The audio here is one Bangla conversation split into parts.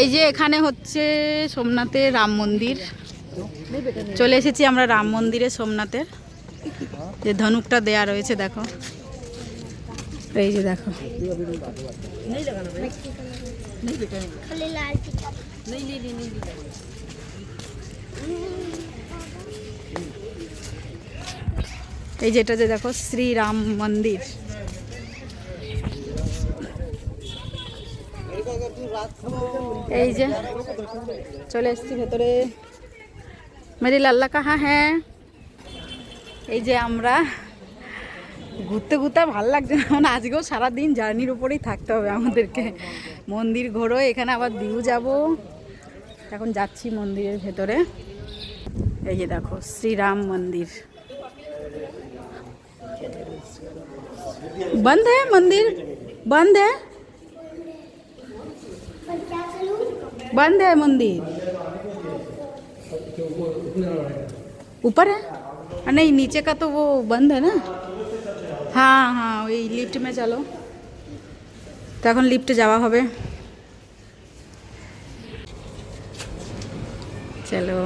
এই যে এখানে হচ্ছে সোমনাথে রাম মন্দির। চলে এসেছি আমরা রাম মন্দিরে সোমনাথের। যে ধনুকটা দেয়া রয়েছে, দেখো। এই যে দেখো। এই যেটা যে দেখো শ্রীরাম মন্দির। এই যে চলে এসেছি ভেতরে মেরি লাল্লা কাহা হ্যাঁ এই যে আমরা ঘুরতে ঘুরতে আর ভালো লাগছে না মানে আজকেও সারাদিন জার্নির উপরেই থাকতে হবে আমাদেরকে মন্দির ঘোরো এখানে আবার দিউ যাব এখন যাচ্ছি মন্দিরের ভেতরে এই যে দেখো শ্রীরাম মন্দির बंद है मंदिर बंद है बंद है मंदिर ऊपर है हाँ, नहीं नीचे का तो वो बंद है ना हाँ हाँ ওই লিফট মে চলো তো এখন লিফটে যাওয়া হবে চলো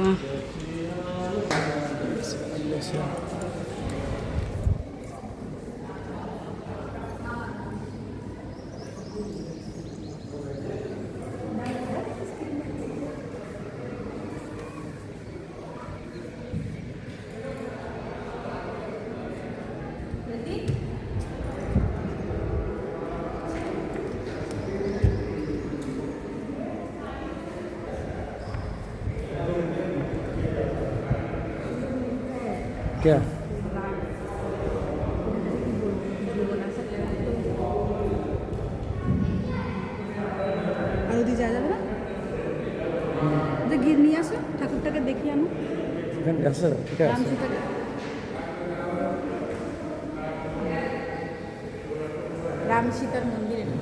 क्या? আর ওদিকে যাওয়া যাবে না যে নিয়ে আসো ঠাকুরটাকে দেখিয়ে আনো। এখানে ঠিক আছে। রাম সীতার মন্দির এটা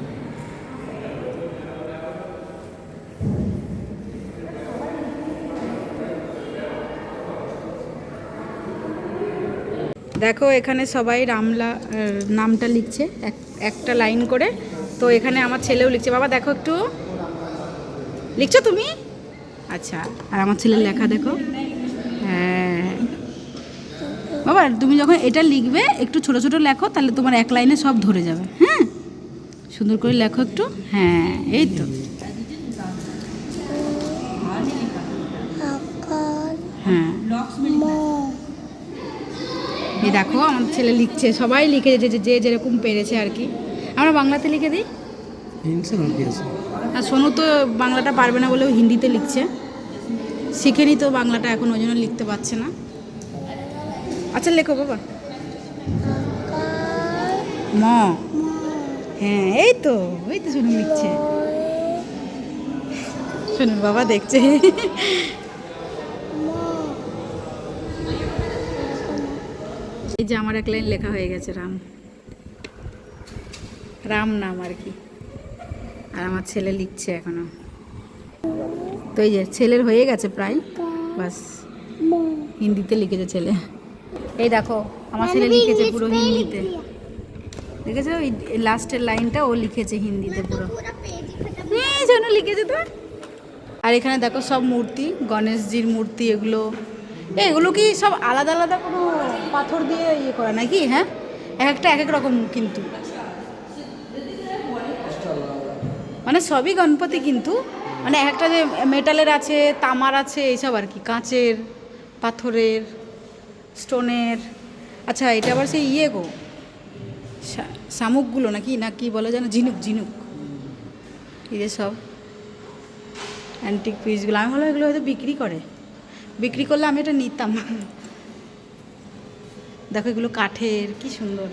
দেখো এখানে সবাই রামলা নামটা লিখছে একটা লাইন করে। তো এখানে আমার ছেলেও লিখছে। বাবা দেখো একটু। লিখছো তুমি? আচ্ছা আর আমার ছেলের লেখা দেখো। হ্যাঁ। বাবা তুমি যখন এটা লিখবে একটু ছোট ছোট লেখো তাহলে তোমার এক লাইনে সব ধরে যাবে। হ্যাঁ? সুন্দর করে লেখো একটু। হ্যাঁ এই তো। হ্যাঁ। এই দেখো আমার ছেলে লিখছে সবাই লিখে যে যে যেরকম পেরেছে আর কি। আমরা বাংলাতে লিখে দিই? আর সোনু তো বাংলাটা পারবে না বলেও হিন্দিতে লিখছে। শিখেনি তো বাংলাটা এখন ওই জন্য লিখতে পারছে না। আচ্ছা লেখো বাবা। ম। হ্যাঁ এই তো এই তো শুনুন লিখছে। শুনুন বাবা দেখছে। এই যে আমার এক লাইন লেখা হয়ে গেছে রাম। রাম নাম আর কি। আর আমার ছেলে লিখছে এখনও। তো এই যে ছেলের হয়ে গেছে প্রায় বাস। হিন্দিতে লিখেছে ছেলে। এই দেখো আমার ছেলে লিখেছে পুরো হিন্দিতে। দেখেছ? ওই লাস্টের লাইনটা ও লিখেছে হিন্দিতে পুরো। লিখেছে তো। আর এখানে দেখো সব মূর্তি গণেশজির মূর্তি এগুলো। এগুলো কি সব আলাদা আলাদা কোনো পাথর দিয়ে ইয়ে করা, নাকি? হ্যাঁ? এক একটা, এক এক রকম কিন্তু। মানে সবই গণপতি কিন্তু। মানে এক একটা যে মেটালের আছে, তামার আছে, এইসব আর কি, কাঁচের, পাথরের, স্টোনের। আচ্ছা এটা আবার সেই ইয়ে গো শামুকগুলো নাকি, না কি বলে যেন, ঝিনুক ঝিনুক। যে সব অ্যান্টিক পিসগুলো আমি ভালো এগুলো হয়তো বিক্রি করে। বিক্রি করলে আমি এটা নিতাম। দেখো এগুলো কাঠের কি সুন্দর।